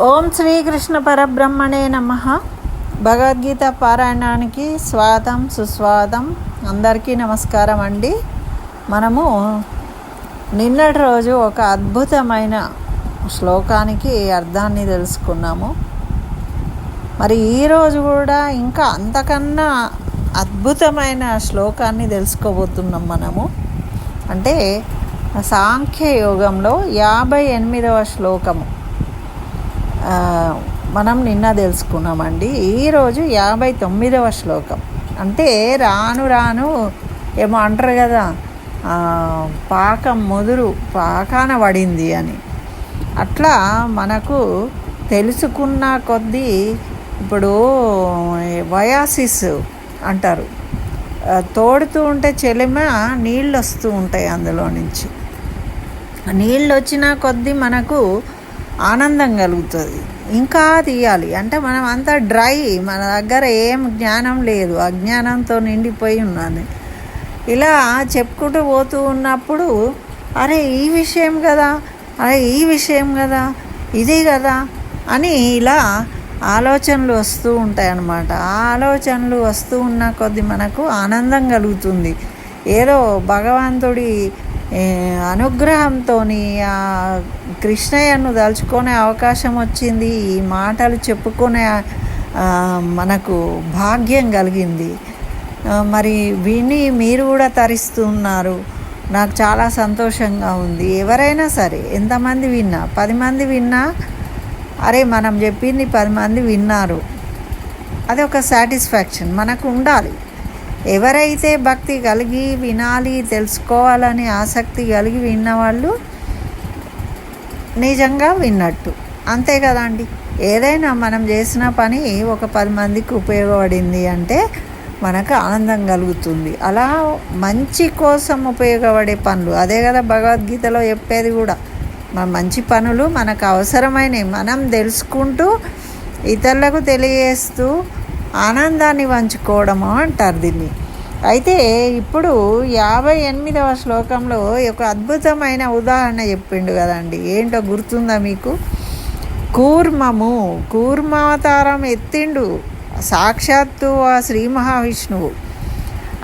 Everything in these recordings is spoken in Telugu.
ఓం శ్రీకృష్ణ పరబ్రహ్మణే నమ. భగవద్గీత పారాయణానికి స్వాగతం సుస్వాగతం. అందరికీ నమస్కారం అండి. మనము నిన్నటి రోజు ఒక అద్భుతమైన శ్లోకానికి అర్థాన్ని తెలుసుకున్నాము. మరి ఈరోజు కూడా ఇంకా అంతకన్నా అద్భుతమైన శ్లోకాన్ని తెలుసుకోబోతున్నాం మనము. అంటే సాంఖ్య యోగంలో యాభై ఎనిమిదవ శ్లోకము. మనం నిన్న తెలుసుకున్నామండి ఈరోజు యాభై తొమ్మిదవ శ్లోకం. అంటే రాను రాను ఏమో అంటారు కదా పాకం ముదురు పాకాన పడింది అని. అట్లా మనకు తెలుసుకున్న కొద్దీ ఇప్పుడు వయాసిస్ అంటారు. తోడుతూ ఉంటే చెలిమ నీళ్ళు వస్తూ ఉంటాయి అందులో నుంచి. నీళ్ళు వచ్చిన కొద్దీ మనకు ఆనందం కలుగుతుంది. ఇంకా తీయాలి. అంటే మనం అంతా డ్రై. మన దగ్గర ఏం జ్ఞానం లేదు. అజ్ఞానంతో నిండిపోయి ఉన్నది. ఇలా చెప్పుకుంటూ పోతూ ఉన్నప్పుడు అరే ఈ విషయం కదా. అరే ఈ విషయం కదా. ఇది కదా అని ఇలా ఆలోచనలు వస్తూ ఉంటాయి అన్నమాట ఆ ఆలోచనలు వస్తూ ఉన్న కొద్ది మనకు ఆనందం కలుగుతుంది. ఏదో భగవంతుడి అనుగ్రహంతో ఆ కృష్ణయ్యను దలుచుకునే అవకాశం వచ్చింది. ఈ మాటలు చెప్పుకునే మనకు భాగ్యం కలిగింది. మరి విని మీరు కూడా తరిస్తున్నారు. నాకు చాలా సంతోషంగా ఉంది. ఎవరైనా సరే ఎంతమంది విన్నా పది మంది విన్నా అరే మనం చెప్పింది పది మంది విన్నారు. అది ఒక సాటిస్ఫాక్షన్. మనకు ఉండాలి. ఎవరైతే భక్తి కలిగి వినాలి తెలుసుకోవాలని ఆసక్తి కలిగి విన్నవాళ్ళు నిజంగా విన్నట్టు. అంతే కదండి. ఏదైనా మనం చేసిన పని ఒక పది మందికి ఉపయోగపడింది అంటే మనకు ఆనందం కలుగుతుంది. అలా మంచి కోసం ఉపయోగపడే పనులు. అదే కదా భగవద్గీతలో చెప్పేది కూడా. మన మంచి పనులు మనకు అవసరమైనవి. మనం తెలుసుకుంటూ ఇతరులకు తెలియజేస్తూ ఆనందాన్ని పంచుకోవడము అంటారు దీన్ని. అయితే ఇప్పుడు యాభై ఎనిమిదవ శ్లోకంలో ఒక అద్భుతమైన ఉదాహరణ చెప్పిండు కదండి. ఏంటో గుర్తుందా మీకు? కూర్మము కూర్మావతారం ఎత్తిండు. సాక్షాత్తు ఆ శ్రీ మహావిష్ణువు.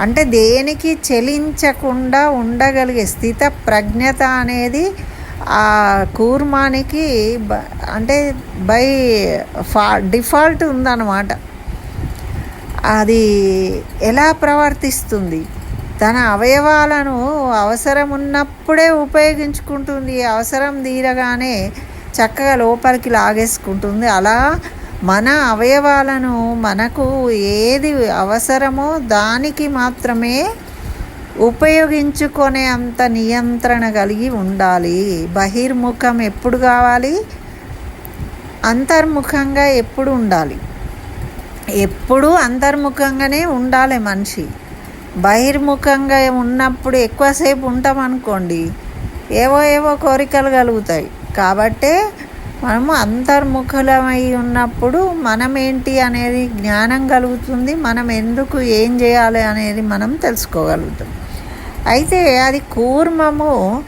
అంటే దేనికి చెలించకుండా ఉండగలిగే స్థిత ప్రజ్ఞత అనేది ఆ కూర్మానికి బ- అంటే బై ఫా డిఫాల్ట్ ఉందన్నమాట. అది ఎలా ప్రవర్తిస్తుంది? తన అవయవాలను అవసరం ఉన్నప్పుడే ఉపయోగించుకుంటుంది అవసరం తీరగానే చక్కగా లోపలికి లాగేసుకుంటుంది. అలా మన అవయవాలను మనకు ఏది అవసరమో దానికి మాత్రమే ఉపయోగించుకునే అంత నియంత్రణ కలిగి ఉండాలి. బహిర్ముఖం ఎప్పుడు కావాలి? అంతర్ముఖంగా ఎప్పుడు ఉండాలి? ఎప్పుడూ అంతర్ముఖంగానే ఉండాలి మనిషి. బహిర్ముఖంగా ఉన్నప్పుడు ఎక్కువసేపు ఉంటాం అనుకోండి ఏవో ఏవో కోరికలు కలుగుతాయి. కాబట్టే మనము అంతర్ముఖులమై ఉన్నప్పుడు మనం ఏంటి అనేది జ్ఞానం కలుగుతుంది మనం ఎందుకు ఏం చేయాలి అనేది మనం తెలుసుకోగలుగుతాం. అయితే అది కూర్మము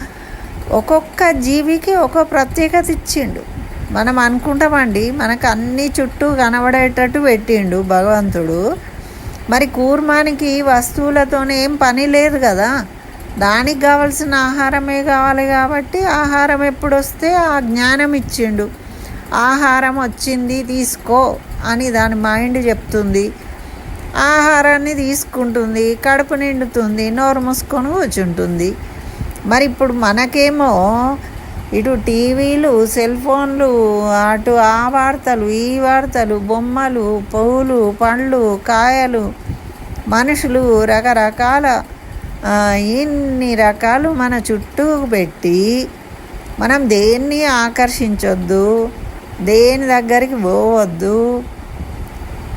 ఒక్కొక్క జీవికి ఒక ప్రత్యేకత ఇచ్చిండు. మనం అనుకుంటామండి మనకు అన్ని చుట్టూ కనబడేటట్టు పెట్టిండు భగవంతుడు. మరి కూర్మానికి వస్తువులతోనే ఏం పని లేదు కదా. దానికి కావలసిన ఆహారమే కావాలి కాబట్టి ఆహారం ఎప్పుడు వస్తే ఆ జ్ఞానం ఇచ్చిండు. ఆహారం వచ్చింది తీసుకో అని దాని మైండ్ చెప్తుంది. ఆహారాన్ని తీసుకుంటుంది కడుపు నిండుతుంది నోరు మూసుకొని కూర్చుంటుంది. మరి ఇప్పుడు మనకేమో ఇటు టీవీలు సెల్ ఫోన్లు అటు ఆ వార్తలు ఈ వార్తలు బొమ్మలు పువ్వులు పండ్లు కాయలు మనుషులు రకరకాల ఇన్ని రకాలు మన చుట్టూ పెట్టి మనం దేన్ని ఆకర్షించొద్దు దేని దగ్గరికి పోవద్దు.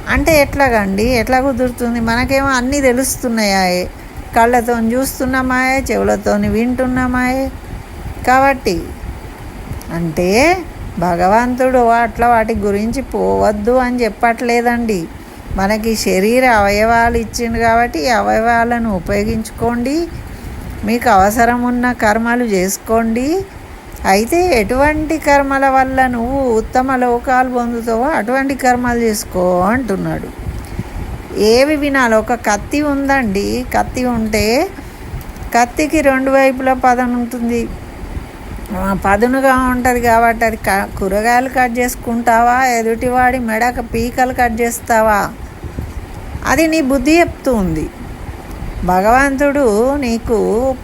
అంటే ఎట్లాగండి? ఎట్లా కుదురుతుంది? మనకేమో అన్నీ తెలుస్తున్నాయి. కళ్ళతో చూస్తున్నామాయే చెవులతో వింటున్నామాయే. కాబట్టి అంటే భగవంతుడు అట్లా వాటి గురించి పోవద్దు అని చెప్పట్లేదండి. మనకి శరీర అవయవాలు ఇచ్చిండు కాబట్టి ఈ అవయవాలను ఉపయోగించుకోండి. మీకు అవసరం ఉన్న కర్మలు చేసుకోండి. అయితే ఎటువంటి కర్మల వల్ల నువ్వు ఉత్తమ లోకాలు పొందుతావో అటువంటి కర్మలు చేసుకో అంటున్నాడు. ఏవి వినాలి? ఒక కత్తి ఉందండి. కత్తి ఉంటే కత్తికి రెండు వైపులా పదను ఉంటుంది. పదునుగా ఉంటుంది కాబట్టి అది క- కూరగాయలు కట్ చేసుకుంటావా ఎదుటివాడి మెడక పీకలు కట్ చేస్తావా? అది నీ బుద్ధి చెప్తూ ఉంది భగవంతుడు నీకు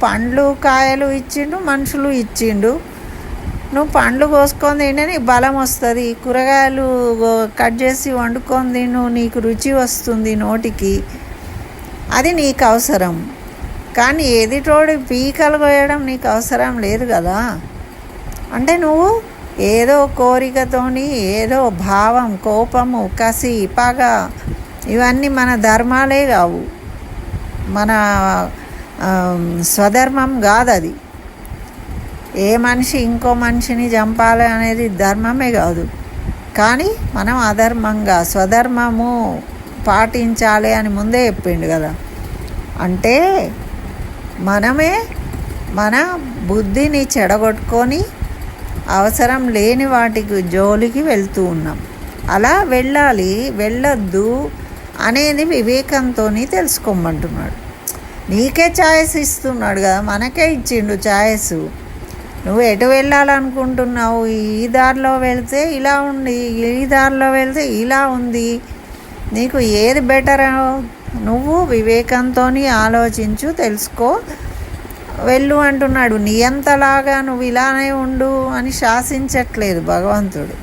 పండ్లు కాయలు ఇచ్చిండు మనుషులు ఇచ్చిండు. నువ్వు పండ్లు కోసుకొని తింటే నీకు బలం వస్తుంది. కూరగాయలు కట్ చేసి వండుకొని తిను నీకు రుచి వస్తుంది నోటికి. అది నీకు అవసరం. కానీ ఎదుటోడి పీకలు కోయడం నీకు అవసరం లేదు కదా. అంటే నువ్వు ఏదో కోరికతోని ఏదో భావం కోపము కసి పగ ఇవన్నీ మన ధర్మాలే కావు. మన స్వధర్మం కాదు అది ఏ మనిషి ఇంకో మనిషిని చంపాలి అనేది ధర్మమే కాదు. కానీ మనం అధర్మంగా స్వధర్మము పాటించాలి అని ముందే చెప్పిండు కదా. అంటే మనమే మన బుద్ధిని చెడగొట్టుకొని అవసరం లేని వాటికి జోలికి వెళ్తూ ఉన్నాం. అలా వెళ్ళాలి వెళ్ళొద్దు అనేది వివేకంతో తెలుసుకోమంటున్నాడు. నీకే ఛాయిస్ ఇస్తున్నాడు కదా మనకే ఇచ్చిండు ఛాయిస్. నువ్వు ఎటు వెళ్ళాలనుకుంటున్నావు? ఈ దారిలో వెళ్తే ఇలా ఉంది ఈ దారిలో వెళ్తే ఇలా ఉంది. నీకు ఏది బెటర్ నువ్వు వివేకంతో ఆలోచించు తెలుసుకో వెళ్ళు అంటున్నాడు. నియంతలాగా నువ్వు ఇలానే ఉండు అని శాసించట్లేదు భగవంతుడు.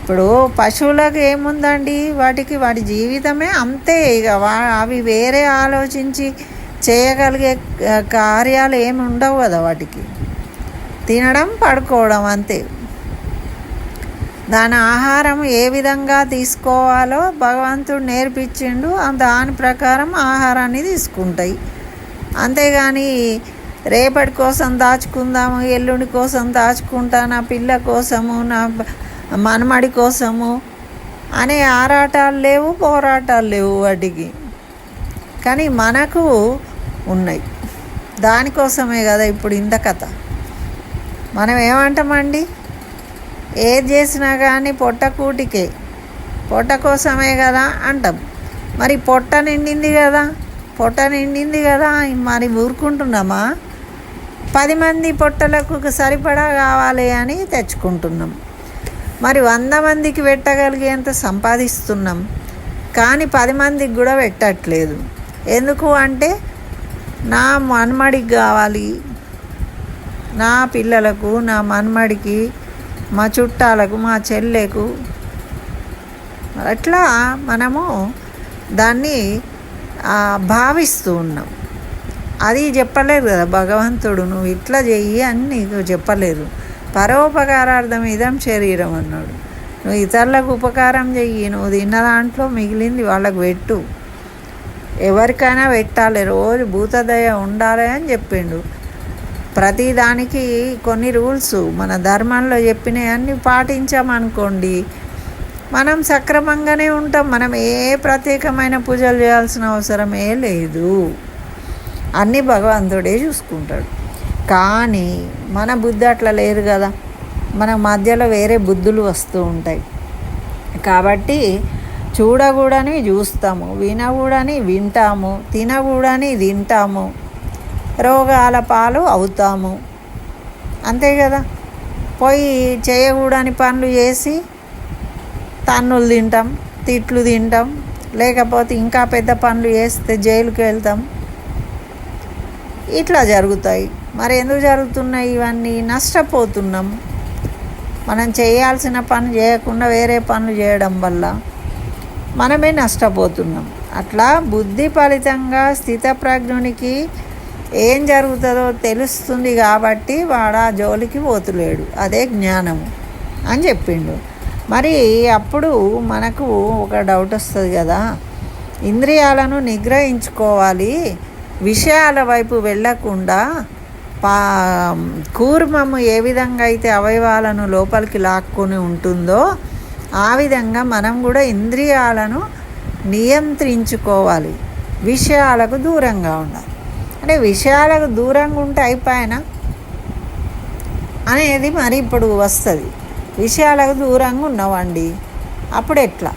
ఇప్పుడు పశువులకు ఏముందండి? వాటికి వాటి జీవితమే అంతే. ఇక వా అవి వేరే ఆలోచించి చేయగలిగే కార్యాలు ఏమి ఉండవు కదా వాటికి. తినడం పడుకోవడం అంతే. దాని ఆహారం ఏ విధంగా తీసుకోవాలో భగవంతుడు నేర్పించిండు. దాని ప్రకారం ఆహారాన్ని తీసుకుంటాయి. అంతేగాని రేపటి కోసం దాచుకుందాము ఎల్లుండి కోసం దాచుకుంటా నా పిల్ల కోసము నా మనమడి కోసము అనే ఆరాటాలు లేవు పోరాటాలు లేవు వాటికి. కానీ మనకు ఉన్నాయి. దానికోసమే కదా ఇప్పుడు ఇంత కథ. మనం ఏమంటామండి? ఏది చేసినా కానీ పొట్ట కూటికే. పొట్ట కోసమే కదా అంటాం. మరి పొట్ట నిండింది కదా? పొట్ట నిండింది కదా మరి ఊరుకుంటున్నామా? పది మంది పొట్టలకు సరిపడా కావాలి అని తెచ్చుకుంటున్నాం. మరి వంద మందికి పెట్టగలిగేంత సంపాదిస్తున్నాం. కానీ పది మందికి కూడా పెట్టట్లేదు. ఎందుకు అంటే నా మన్మడికి కావాలి. నా పిల్లలకు నా మన్మడికి మా చుట్టాలకు మా చెల్లెకు. అట్లా మనము దాన్ని భావిస్తూ ఉన్నాం. అది చెప్పలేదు కదా భగవంతుడు నువ్వు ఇట్లా చెయ్యి అని నీకు చెప్పలేదు. పరోపకారార్థం ఇదం శరీరం అన్నాడు. నువ్వు ఇతరులకు ఉపకారం చెయ్యి నువ్వు తిన్న దాంట్లో మిగిలింది వాళ్ళకు పెట్టు. ఎవరికైనా పెట్టాలి రోజు భూతదయ ఉండాలి అని చెప్పిండు. ప్రతి దానికి కొన్ని రూల్స్ మన ధర్మంలో చెప్పినవన్నీ పాటించామనుకోండి మనం సక్రమంగానే ఉంటాం. మనం ఏ ప్రత్యేకమైన పూజలు చేయాల్సిన అవసరమే లేదు. అన్నీ భగవంతుడే చూసుకుంటాడు. కానీ మన బుద్ధి అట్లా లేదు కదా. మన మధ్యలో వేరే బుద్ధులు వస్తూ ఉంటాయి. కాబట్టి చూడకూడని చూస్తాము. వినకూడని వింటాము. తినకూడని తింటాము. రోగాల పాలు అవుతాము. అంతే కదా. పోయి చేయకూడని పనులు చేసి తన్నులు తింటాం తిట్లు తింటాం లేకపోతే ఇంకా పెద్ద పనులు చేస్తే జైలుకి వెళ్తాం. ఇట్లా జరుగుతాయి. మరి ఎందుకు జరుగుతున్నాయి? ఇవన్నీ నష్టపోతున్నాం. మనం చేయాల్సిన పని చేయకుండా వేరే పనులు చేయడం వల్ల మనమే నష్టపోతున్నాం. అట్లా బుద్ధి ఫలితంగా స్థితప్రజ్ఞునికి ఏం జరుగుతుందో తెలుస్తుంది కాబట్టి వాడు ఆ జోలికి పోతులేడు. అదే జ్ఞానము అని చెప్పిండు. మరి అప్పుడు మనకు ఒక డౌట్ వస్తుంది కదా. ఇంద్రియాలను నిగ్రహించుకోవాలి. విషయాల వైపు వెళ్ళకుండా పా కూర్మము ఏ విధంగా అయితే అవయవాలను లోపలికి లాక్కొని ఉంటుందో ఆ విధంగా మనం కూడా ఇంద్రియాలను నియంత్రించుకోవాలి. విషయాలకు దూరంగా ఉండాలి. అంటే విషయాలకు దూరంగా ఉంటే అయిపోయినా? అనేది మరి ఇప్పుడు వస్తుంది. విషయాలకు దూరంగా ఉన్నామండి అప్పుడు ఎట్లా?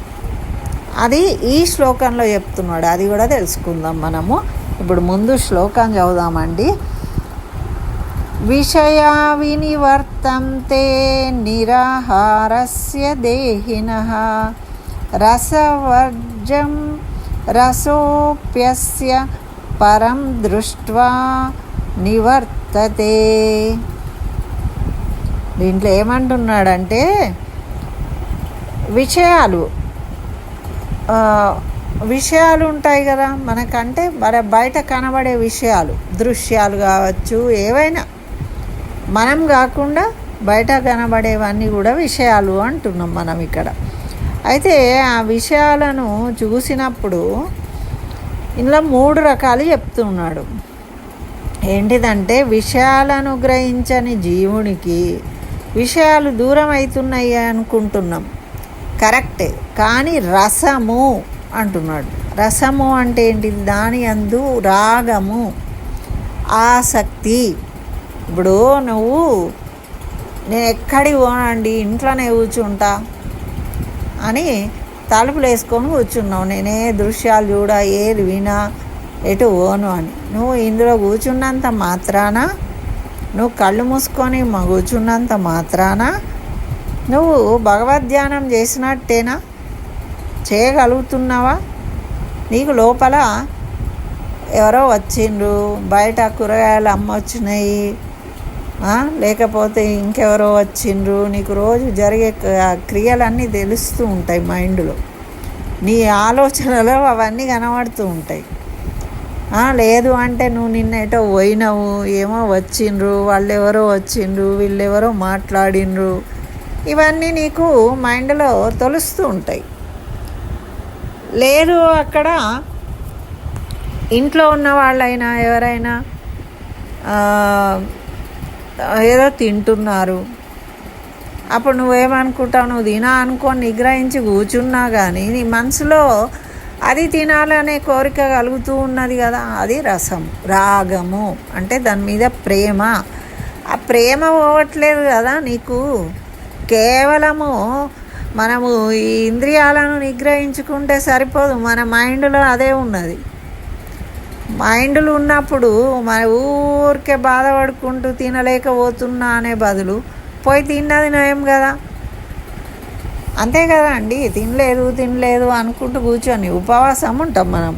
అది ఈ శ్లోకంలో చెప్తున్నాడు. అది కూడా తెలుసుకుందాం మనము. ఇప్పుడు ముందు శ్లోకం చదువుదామండి. విషయా వినివర్తంతే నిరాహారస్య దేహిన. రసవర్జం రసోప్యస్య పరం దృష్ట్వా నివర్తతే. దీంట్లో ఏమంటున్నాడంటే విషయాలు. విషయాలు ఉంటాయి కదా మనకంటే మన బయట కనబడే విషయాలు. దృశ్యాలు కావచ్చు ఏవైనా. మనం కాకుండా బయట కనబడేవన్నీ కూడా విషయాలు అంటున్నాం మనం ఇక్కడ. అయితే ఆ విషయాలను చూసినప్పుడు ఇందులో మూడు రకాలు చెప్తున్నాడు. ఏంటిదంటే విషయాలను గ్రహించని జీవునికి విషయాలు దూరం అవుతున్నాయి అనుకుంటున్నాం. కరెక్టే. కానీ రసము అంటున్నాడు. రసము అంటే ఏంటిది? దాని అందు రాగము ఆసక్తి. ఇప్పుడు నువ్వు నేను ఎక్కడికి పోనండి? ఇంట్లోనే కూర్చుంటా అని తలుపులు వేసుకొని కూర్చున్నావు. నేనే దృశ్యాలు చూడ ఏది వినా ఎటు పోను అని. నువ్వు ఇందులో కూర్చున్నంత మాత్రాన నువ్వు కళ్ళు మూసుకొని మా కూర్చున్నంత మాత్రాన నువ్వు భగవద్ధ్యానం చేసినట్టేనా? చేయగలుగుతున్నావా? నీకు లోపల ఎవరో వచ్చిండ్రు బయట కూరగాయలు అమ్మొచ్చినాయి లేకపోతే ఇంకెవరో వచ్చిండ్రు. నీకు రోజు జరిగే క్రియలన్నీ తెలుస్తూ ఉంటాయి మైండ్లో. నీ ఆలోచనలో అవన్నీ కనబడుతూ ఉంటాయి. లేదు అంటే నువ్వు నిన్నేటో పోయినావు ఏమో వచ్చిండ్రు వాళ్ళు ఎవరో వచ్చిండ్రు వీళ్ళెవరో మాట్లాడిండ్రు. ఇవన్నీ నీకు మైండ్లో తొలుస్తూ ఉంటాయి. లేదు అక్కడ ఇంట్లో ఉన్న వాళ్ళైనా ఎవరైనా ఏదో తింటున్నారు. అప్పుడు నువ్వేమనుకుంటావు? నువ్వు తినా అనుకొని నిగ్రహించి కూర్చున్నా కానీ నీ మనసులో అది తినాలనే కోరిక కలుగుతూ ఉన్నది కదా అది రసం రాగము. అంటే దాని మీద ప్రేమ. ఆ ప్రేమ పోవట్లేదు కదా నీకు. కేవలము మనము ఈ ఇంద్రియాలను నిగ్రహించుకుంటే సరిపోదు మన మైండ్లో అదే ఉన్నది. మైండ్లు ఉన్నప్పుడు మన ఊరికే బాధపడుకుంటూ తినలేకపోతున్నా అనే బదులు పోయి తిన్నది నయం కదా. అంతే కదా అండి తినలేదు తినలేదు అనుకుంటూ కూర్చొని ఉపవాసం ఉంటాం మనం.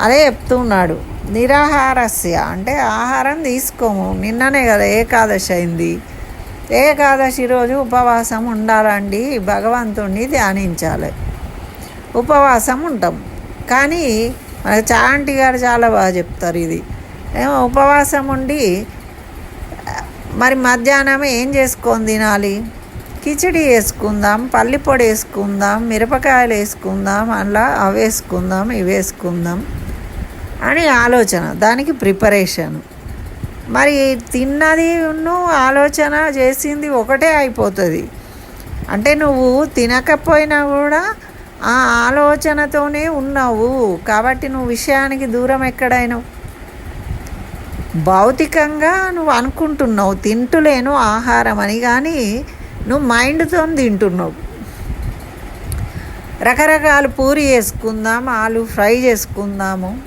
అదే చెప్తున్నాడు నిరాహారస్య అంటే ఆహారం తీసుకోము. నిన్ననే కదా ఏకాదశి అయింది. ఏకాదశి రోజు ఉపవాసం ఉండాలండి భగవంతుణ్ణి ధ్యానించాలి. ఉపవాసం ఉంటాం. కానీ మన చాంటి గారు చాలా బాగా చెప్తారు ఇది. ఏమో ఉపవాసం ఉండి మరి మధ్యాహ్నం ఏం చేసుకొని తినాలి? కిచిడి వేసుకుందాం పల్లి పొడి వేసుకుందాం మిరపకాయలు వేసుకుందాం అలా అవి వేసుకుందాం ఇవి వేసుకుందాం అని ఆలోచన దానికి ప్రిపరేషన్. మరి తిన్నది నువ్వు ఆలోచన చేసింది ఒకటే అయిపోతుంది. అంటే నువ్వు తినకపోయినా కూడా ఆ ఆలోచనతోనే ఉన్నావు. కాబట్టి నువ్వు విషయానికి దూరం ఎక్కడైనావు? భౌతికంగా నువ్వు అనుకుంటున్నావు తింటులేను ఆహారం అని. కానీ నువ్వు మైండ్తో తింటున్నావు. రకరకాల పూరి చేసుకుందాం ఆలు ఫ్రై చేసుకుందాము.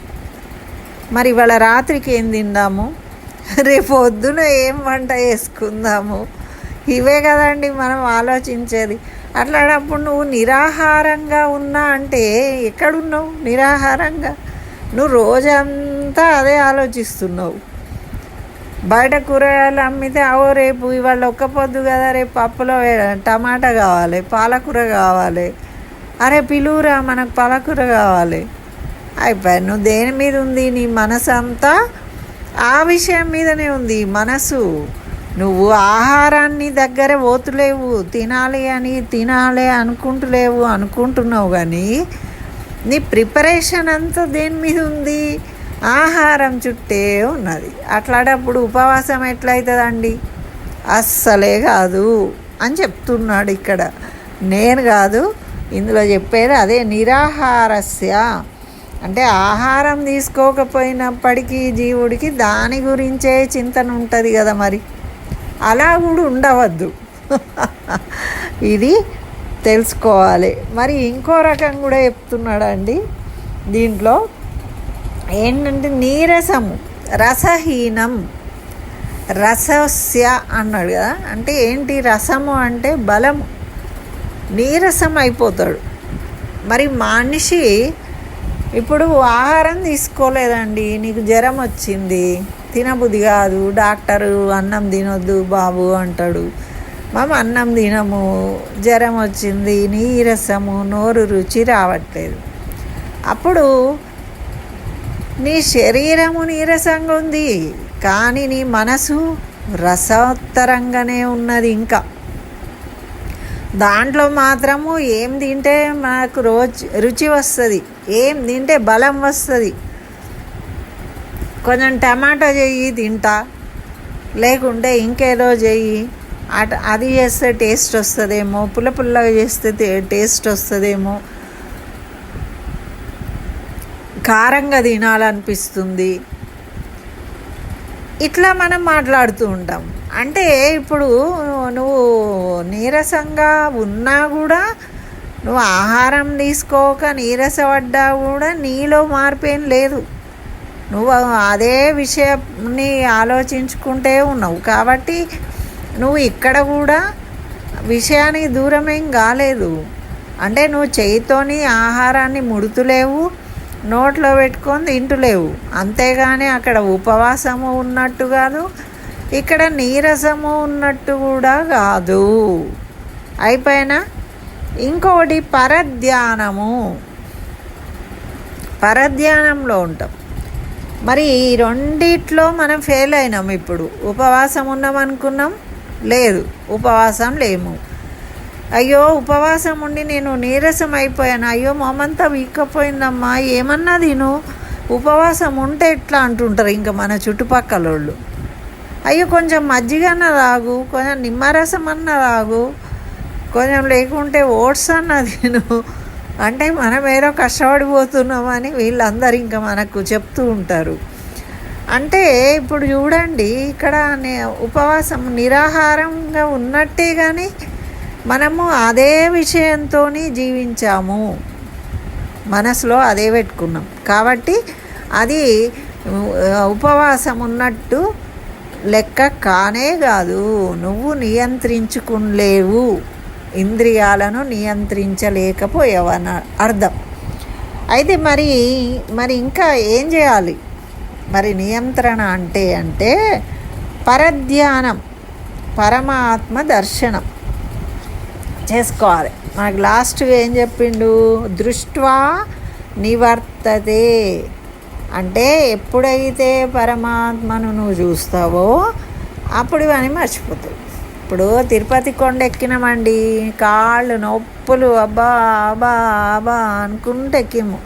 మరి ఇవాళ రాత్రికి ఏం తిందాము? రేపు పొద్దున ఏం వంట చేసుకుందాము? ఇవే కదండి మనం ఆలోచించేది. అట్లాడప్పుడు నువ్వు నిరాహారంగా ఉన్నా అంటే ఎక్కడున్నావు? నిరాహారంగా. నువ్వు రోజంతా అదే ఆలోచిస్తున్నావు. బయట కూరగాయలు అమ్మితే అవో రేపు ఇవాళ ఒక్క పొద్దు కదా రేపు పప్పులో టమాటా కావాలి పాలకూర కావాలి. అరే పిలువురా మనకు పాలకూర కావాలి. అయిపోయి నువ్వు దేని మీద ఉంది నీ మనసు అంతా ఆ విషయం మీదనే ఉంది మనసు. నువ్వు ఆహారాన్ని దగ్గర పోతులేవు తినాలి అని తినాలి అనుకుంటులేవు అనుకుంటున్నావు కానీ నీ ప్రిపరేషన్ అంతా దేని మీద ఉంది? ఆహారం చుట్టే ఉన్నది. అట్లాడప్పుడు ఉపవాసం ఎట్లయితుందండి? అస్సలే కాదు అని చెప్తున్నాడు ఇక్కడ. నేను కాదు ఇందులో చెప్పేది అదే నిరాహారస్య. అంటే ఆహారం తీసుకోకపోయినప్పటికీ జీవుడికి దాని గురించే చింతన ఉంటుంది కదా మరి. అలా కూడా ఉండవద్దు. ఇది తెలుసుకోవాలి. మరి ఇంకో రకం కూడా చెప్తున్నాడండి. దీంట్లో ఏంటంటే నీరసము రసహీనం రసస్య అన్నాడు కదా. అంటే ఏంటి రసము అంటే బలము. నీరసం అయిపోతాడు. మరి మనిషి ఇప్పుడు ఆహారం తీసుకోలేదండి. నీకు జ్వరం వచ్చింది తినబుద్ధి కాదు డాక్టరు అన్నం తినొద్దు బాబు అంటాడు. మేము అన్నం తినము జ్వరం వచ్చింది నీరసము నోరు రుచి రావట్లేదు. అప్పుడు నీ శరీరము నీరసంగా ఉంది కానీ నీ మనసు రసోత్తరంగానే ఉన్నది ఇంకా. దాంట్లో మాత్రము ఏం తింటే మనకు రోజు రుచి వస్తుంది ఏం తింటే బలం వస్తుంది. కొంచెం టమాటా చెయ్యి తింటా లేకుంటే ఇంకేదో చెయ్యి అట్ అది చేస్తే టేస్ట్ వస్తుందేమో పుల్ల పుల్లగా చేస్తే టేస్ట్ వస్తుందేమో కారంగా తినాలనిపిస్తుంది. ఇట్లా మనం మాట్లాడుతూ ఉంటాం. అంటే ఇప్పుడు నువ్వు నీరసంగా ఉన్నా కూడా నువ్వు ఆహారం తీసుకోక నీరసపడ్డా కూడా నీలో మార్పేం లేదు. నువ్వు అదే విషయాన్ని ఆలోచించుకుంటే ఉన్నావు. కాబట్టి నువ్వు ఇక్కడ కూడా విషయానికి దూరమేం కాలేదు. అంటే నువ్వు చేయితోని ఆహారాన్ని ముడుతులేవు నోట్లో పెట్టుకొని తింటులేవు అంతేగాని అక్కడ ఉపవాసము ఉన్నట్టు కాదు ఇక్కడ నీరసము ఉన్నట్టు కూడా కాదు. అయిపోయినా ఇంకొకటి పరధ్యానము. పరధ్యానంలో ఉంటాం. మరి ఈ రెండిట్లో మనం ఫెయిల్ అయినాం ఇప్పుడు. ఉపవాసం ఉన్నాం అనుకున్నాం లేదు. ఉపవాసం లేము. అయ్యో ఉపవాసం ఉండి నేను నీరసం అయిపోయాను. అయ్యో మొమంతా వీక్కపోయిందమ్మా. ఏమన్నా తిను. ఉపవాసం ఉంటే ఎట్లా అంటుంటారు ఇంకా మన చుట్టుపక్కల వాళ్ళు అయ్యో కొంచెం మజ్జిగన్న రాగు కొంచెం నిమ్మరసం అన్న రాగు కొంచెం లేకుంటే ఓట్స్ అన్న తిను. అంటే మనం ఏదో కష్టపడిపోతున్నామని వీళ్ళందరూ ఇంకా మనకు చెప్తూ ఉంటారు. అంటే ఇప్పుడు చూడండి ఇక్కడ ఉపవాసం నిరాహారంగా ఉన్నట్టే కానీ మనము అదే విషయంతో జీవించాము. మనసులో అదే పెట్టుకున్నాం. కాబట్టి అది ఉపవాసం ఉన్నట్టు లెక్క కానే కాదు. నువ్వు నియంత్రించుకునలేవు ఇంద్రియాలను నియంత్రించలేకపోయావని అర్థం. అయితే మరి మరి ఇంకా ఏం చేయాలి? మరి నియంత్రణ అంటే అంటే పరధ్యానం పరమాత్మ దర్శనం. చేసుకోవాలి. మనకు లాస్ట్ ఏం చెప్పిండు? దృష్ట్వా నివర్తతే. అంటే ఎప్పుడైతే పరమాత్మను నువ్వు చూస్తావో అప్పుడు ఇవన్నీ మర్చిపోతావు. ఇప్పుడు తిరుపతి కొండ ఎక్కినామండి. కాళ్ళు నొప్పులు అబ్బా అబ్బా అబ్బా అనుకుంటే ఎక్కిము.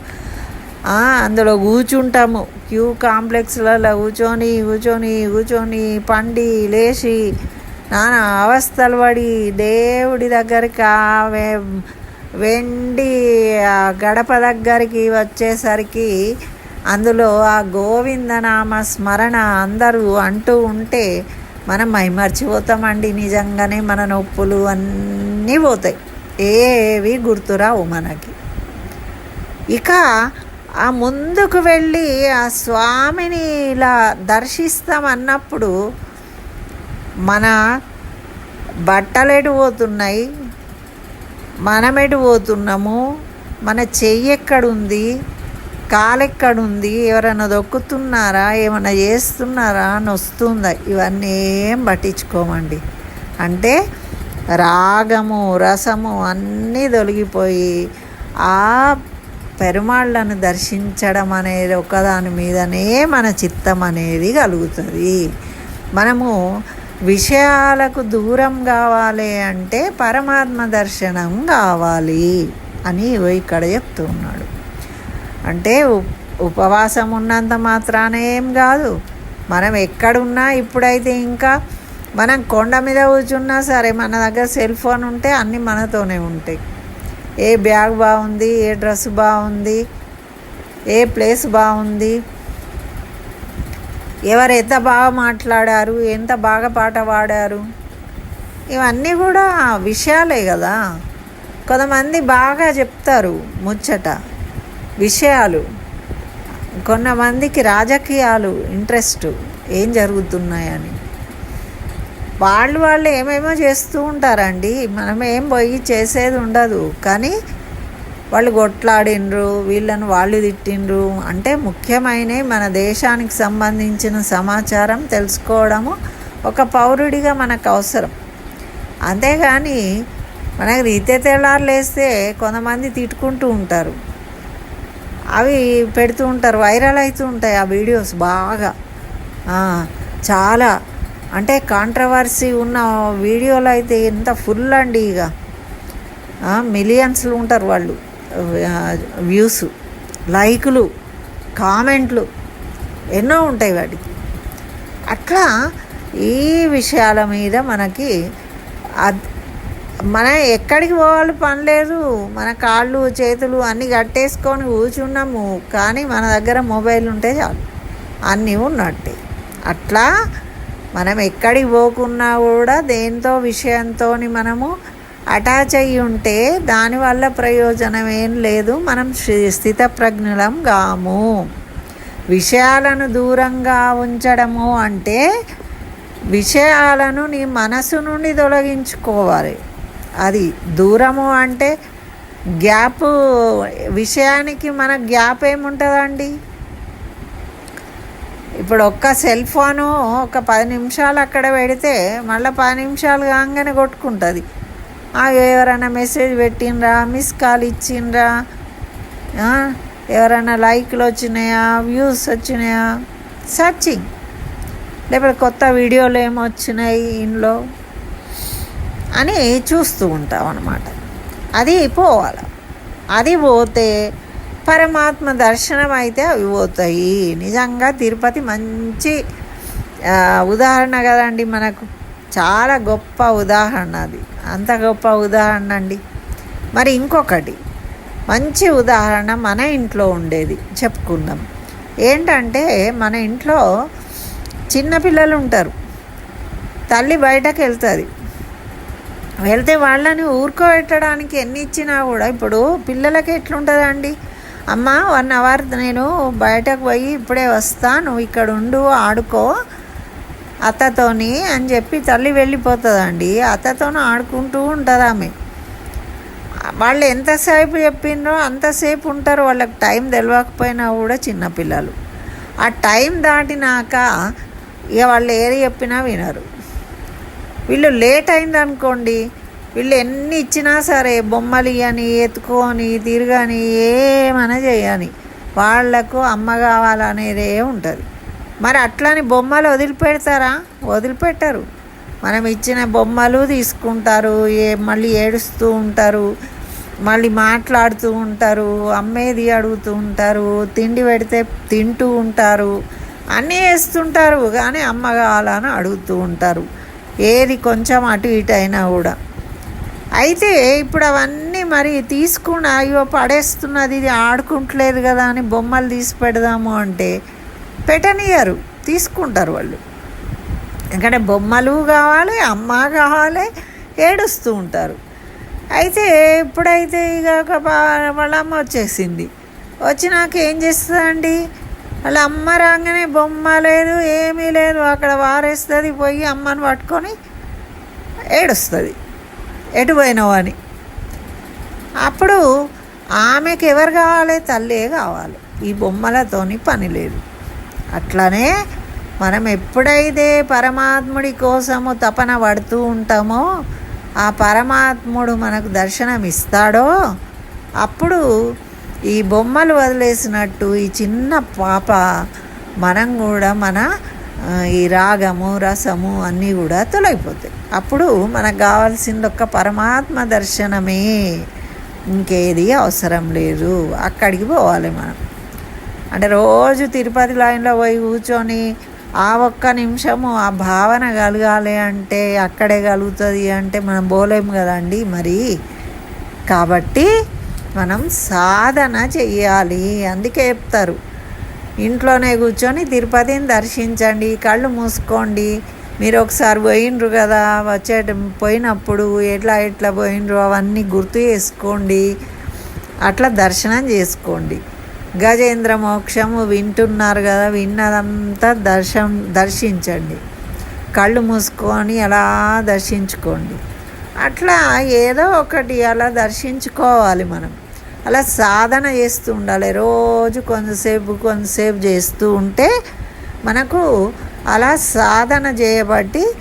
అందులో కూర్చుంటాము. క్యూ కాంప్లెక్స్లలో కూర్చొని కూర్చొని కూర్చొని పండి లేచి నానా అవస్థలు పడి దేవుడి దగ్గరికి వెండి గడప దగ్గరికి వచ్చేసరికి అందులో ఆ గోవిందనామ స్మరణ అందరూ అంటూ ఉంటే మనం మైమర్చిపోతామండి. నిజంగానే మన నొప్పులు అన్నీ పోతాయి. ఏవి గుర్తురావు మనకి. ఇక ఆ ముందుకు వెళ్ళి ఆ స్వామిని ఇలా దర్శిస్తామన్నప్పుడు మన బట్టలు ఎటు పోతున్నాయి? మనం ఎటు పోతున్నాము? మన చెయ్యి ఎక్కడుంది? కాలెక్కడుంది ఎవరైనా దొక్కుతున్నారా? ఏమైనా చేస్తున్నారా? అని వస్తుందా. ఇవన్నీ ఏం పట్టించుకోమండి. అంటే రాగము రసము అన్నీ తొలగిపోయి ఆ పెరుమాళ్ళను దర్శించడం అనేది ఒకదాని మీదనే మన చిత్తం అనేది కలుగుతుంది. మనము విషయాలకు దూరం కావాలి అంటే పరమాత్మ దర్శనం కావాలి అని ఇక్కడ చెప్తూ ఉన్నాడు అంటే ఉపవాసం ఉన్నంత మాత్రాన ఏం కాదు. మనం ఎక్కడున్నా ఇప్పుడైతే ఇంకా మనం కొండ మీద కూర్చున్నా సరే మన దగ్గర సెల్ ఫోన్ ఉంటే అన్నీ మనతోనే ఉంటాయి. ఏ బ్యాగ్ బాగుంది ఏ డ్రెస్ బాగుంది ఏ ప్లేస్ బాగుంది ఎవరు ఎంత బాగా మాట్లాడారు ఎంత బాగా పాట పాడారు ఇవన్నీ కూడా విషయాలే కదా. కొంతమంది బాగా చెప్తారు ముచ్చట విషయాలు. కొంతమందికి రాజకీయాలు ఇంట్రెస్ట్ ఏం జరుగుతున్నాయని. వాళ్ళు వాళ్ళు ఏమేమో చేస్తూ ఉంటారండి. మనం ఏం పోయి చేసేది ఉండదు. కానీ వాళ్ళు కొట్లాడిండ్రు వీళ్ళను వాళ్ళు తిట్టిండ్రు అంటే ముఖ్యమైన మన దేశానికి సంబంధించిన సమాచారం తెలుసుకోవడము ఒక పౌరుడిగా మనకు అవసరం. అంతేగాని మనకు రీతే తెల్లారులేస్తే కొంతమంది తిట్టుకుంటూ ఉంటారు. అవి పెడుతూ ఉంటారు వైరల్ అవుతూ ఉంటాయి ఆ వీడియోస్ బాగా. చాలా. అంటే కాంట్రవర్సీ ఉన్న వీడియోలు అయితే ఎంత ఫుల్ అండి ఇక. మిలియన్స్లు ఉంటారు వాళ్ళు. వ్యూస్ లైకులు కామెంట్లు ఎన్నో ఉంటాయి వాటికి. అట్లా ఈ విషయాల మీద మనకి మన ఎక్కడికి పోవాలి పని లేదు. మన కాళ్ళు చేతులు అన్నీ కట్టేసుకొని కూర్చున్నాము. కానీ మన దగ్గర మొబైల్ ఉంటే చాలు. అన్నీ ఉన్నట్టే. అట్లా మనం ఎక్కడికి పోకున్నా కూడా దేంతో విషయంతో మనము అటాచ్ అయ్యి ఉంటే దానివల్ల ప్రయోజనం ఏం లేదు. మనం స్థిత స్థితప్రజ్ఞులం గాము. విషయాలను దూరంగా ఉంచడము అంటే విషయాలను నీ మనసు నుండి తొలగించుకోవాలి. అది దూరము అంటే గ్యాప్ విషయానికి మన గ్యాప్ ఏముంటుందండి? ఇప్పుడు ఒక్క సెల్ ఫోను ఒక పది నిమిషాలు అక్కడ పెడితే మళ్ళీ పది నిమిషాలు కాగానే కొట్టుకుంటుంది. ఎవరైనా మెసేజ్ పెట్టినరా మిస్ కాల్ ఇచ్చిండ్రా? ఎవరైనా లైక్లు వచ్చినాయా వ్యూస్ వచ్చినాయా? సర్చింగ్ లేకపోతే కొత్త వీడియోలు ఏమొచ్చినాయి ఇంట్లో? అని చూస్తూ ఉంటాం అన్నమాట. అది పోవాలి. అది పోతే పరమాత్మ దర్శనం అయితే అవి పోతాయి. నిజంగా తిరుపతి మంచి ఉదాహరణ కదండి మనకు. చాలా గొప్ప ఉదాహరణ అది. అంత గొప్ప ఉదాహరణ అండి. మరి ఇంకొకటి మంచి ఉదాహరణ మన ఇంట్లో ఉండేది. చెప్పుకుందాం. ఏంటంటే మన ఇంట్లో చిన్నపిల్లలు ఉంటారు. తల్లి బయటకు వెళ్తుంది. వెళ్తే వాళ్ళని ఊరుకోబెట్టడానికి ఎన్ని ఇచ్చినా కూడా ఇప్పుడు పిల్లలకి ఎట్లుంటుందండి? అమ్మ వన్ అవర్ నేను బయటకు పోయి ఇప్పుడే వస్తా నువ్వు ఇక్కడ ఉండు ఆడుకో అత్తతోని అని చెప్పి తల్లి వెళ్ళిపోతుందండి. అత్తతోనే ఆడుకుంటూ ఉంటుంది ఆమె. వాళ్ళు ఎంతసేపు చెప్పిండ్రో అంతసేపు ఉంటారు. వాళ్ళకి టైం తెలియకపోయినా కూడా చిన్నపిల్లలు ఆ టైం దాటినాక ఇక వాళ్ళు ఏది చెప్పినా వినరు. వీళ్ళు లేట్ అయిందనుకోండి వీళ్ళు ఎన్ని ఇచ్చినా సరే బొమ్మలు ఇవ్వని ఎత్తుకొని తిరగని ఏమైనా చేయని వాళ్ళకు అమ్మ కావాలనేదే ఉంటుంది. మరి అట్లని బొమ్మలు వదిలిపెడతారా? వదిలిపెట్టరు. మనం ఇచ్చిన బొమ్మలు తీసుకుంటారు ఏ మళ్ళీ ఏడుస్తూ ఉంటారు మళ్ళీ మాట్లాడుతూ ఉంటారు అమ్మేది అడుగుతూ ఉంటారు తిండి పెడితే తింటూ ఉంటారు అన్నీ వేస్తుంటారు. కానీ అమ్మ కావాలని అడుగుతూ ఉంటారు. ఏది కొంచెం అటు ఇటు అయినా కూడా. అయితే ఇప్పుడు అవన్నీ మరి తీసుకుని అయ్యో పడేస్తున్నది ఇది ఆడుకుంటలేదు కదా అని బొమ్మలు తీసి పెడదాము అంటే పెట్టనియరు తీసుకుంటారు వాళ్ళు. ఎందుకంటే బొమ్మలు కావాలి అమ్మ కావాలి ఏడుస్తూ ఉంటారు. అయితే ఇప్పుడైతే ఇక ఒక బా- వాళ్ళ అమ్మ వచ్చేసింది. వచ్చినాక ఏం చేస్తుందండి? వాళ్ళ అమ్మ రాగానే బొమ్మ లేదు ఏమీ లేదు అక్కడ వారేస్తుంది పోయి అమ్మని పట్టుకొని ఏడుస్తుంది. ఎటు పోయినావు అని. అప్పుడు ఆమెకి ఎవరు కావాలి? తల్లే కావాలి. ఈ బొమ్మలతోని పని లేదు. అట్లానే మనం ఎప్పుడైతే పరమాత్ముడి కోసము తపన పడుతూ ఉంటామో ఆ పరమాత్ముడు మనకు దర్శనం ఇస్తాడో అప్పుడు ఈ బొమ్మలు వదిలేసినట్టు ఈ చిన్న పాప మనం కూడా మన ఈ రాగము రసము అన్నీ కూడా తొలగిపోతాయి. అప్పుడు మనకు కావాల్సింది ఒక్క పరమాత్మ దర్శనమే. ఇంకేది అవసరం లేదు. అక్కడికి పోవాలి మనం. అంటే రోజు తిరుపతి లైన్లో పోయి కూర్చొని ఆ ఒక్క నిమిషము ఆ భావన కలగాలి అంటే అక్కడే కలుగుతుంది అంటే మనం పోలేము కదండి మరి. కాబట్టి మనం సాధన చెయ్యాలి అందుకే చెప్తారు. ఇంట్లోనే కూర్చొని తిరుపతిని దర్శించండి కళ్ళు మూసుకోండి. మీరు ఒకసారి పోయినరు కదా వచ్చే పోయినప్పుడు ఎట్లా ఎట్లా పోయినరు అవన్నీ గుర్తు చేసుకోండి. అట్లా దర్శనం చేసుకోండి. గజేంద్ర మోక్షము వింటున్నారు కదా విన్నదంతా దర్శం దర్శించండి. కళ్ళు మూసుకొని అలా దర్శించుకోండి. అట్లా ఏదో ఒకటి అలా దర్శించుకోవాలి మనం. అలా సాధన చేస్తూ ఉండాలి. రోజు కొంతసేపు కొంతసేపు చేస్తూ ఉంటే మనకు అలా సాధన చేయబట్టి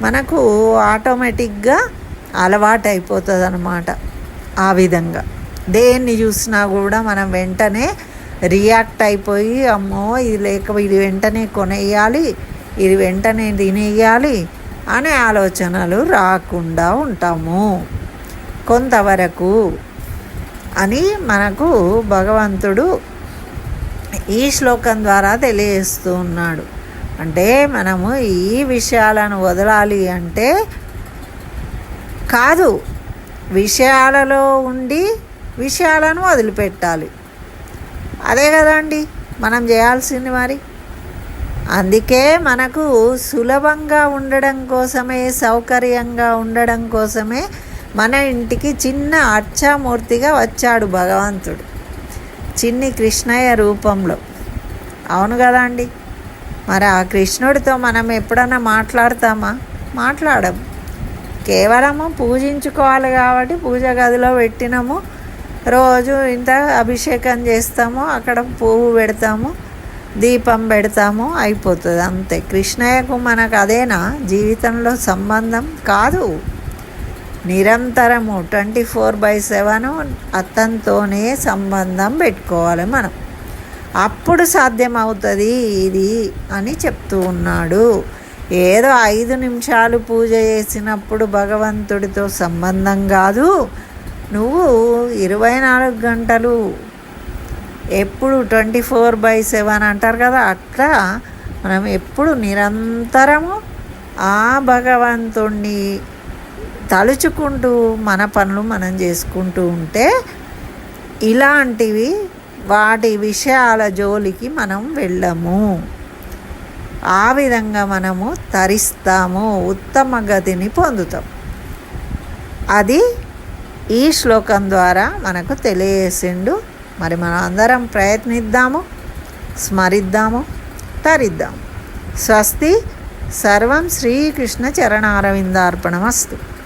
మనకు ఆటోమేటిక్గా అలవాటు అయిపోతుంది అన్నమాట ఆ విధంగా. దేన్ని చూసినా కూడా మనం వెంటనే రియాక్ట్ అయిపోయి అమ్మో ఇది లేక ఇది వెంటనే కొనేయాలి ఇది వెంటనే తినేయాలి అనే ఆలోచనలు రాకుండా ఉంటాము. కొంతవరకు అని మనకు భగవంతుడు ఈ శ్లోకం ద్వారా తెలియజేస్తూ ఉన్నాడు. అంటే మనము ఈ విషయాలను వదలాలి అంటే కాదు విషయాలలో ఉండి విషయాలను వదిలిపెట్టాలి. అదే కదండి మనం చేయాల్సింది మరి. అందుకే మనకు సులభంగా ఉండడం కోసమే సౌకర్యంగా ఉండడం కోసమే మన ఇంటికి చిన్న అర్చామూర్తిగా వచ్చాడు భగవంతుడు. చిన్ని కృష్ణయ్య రూపంలో. అవును కదా అండి మరి ఆ కృష్ణుడితో మనం ఎప్పుడన్నా మాట్లాడతామా? మాట్లాడము. కేవలము పూజించుకోవాలి కాబట్టి పూజ గదిలో పెట్టినాము. రోజు ఇంత అభిషేకం చేస్తాము అక్కడ పువ్వు పెడతాము దీపం పెడతాము అయిపోతుంది అంతే. కృష్ణయ్యకు మనకు అదేనా? జీవితంలో సంబంధం కాదు. నిరంతరము ట్వంటీ ఫోర్ బై సెవెన్ అతనితోనే సంబంధం పెట్టుకోవాలి మనం. అప్పుడు సాధ్యమవుతుంది ఇది అని చెప్తూ ఉన్నాడు. ఏదో ఐదు నిమిషాలు పూజ చేసినప్పుడు భగవంతుడితో సంబంధం కాదు. నువ్వు ఇరవై నాలుగు గంటలు ఎప్పుడు ట్వంటీ ఫోర్ బై సెవెన్ అంటారు కదా అట్లా మనం ఎప్పుడు నిరంతరము ఆ భగవంతుణ్ణి తలుచుకుంటూ మన పనులు మనం చేసుకుంటూ ఉంటే ఇలాంటివి వాటి విషయాల జోలికి మనం వెళ్ళము. ఆ విధంగా మనము తరిస్తాము ఉత్తమ గతిని పొందుతాం. అది ఈ శ్లోకం ద్వారా మనకు తెలియజేసిండు మరి మనం అందరం ప్రయత్నిద్దాము స్మరిద్దాము తరిద్దాము. స్వస్తి. సర్వం శ్రీకృష్ణ చరణారవిందార్పణమస్తు.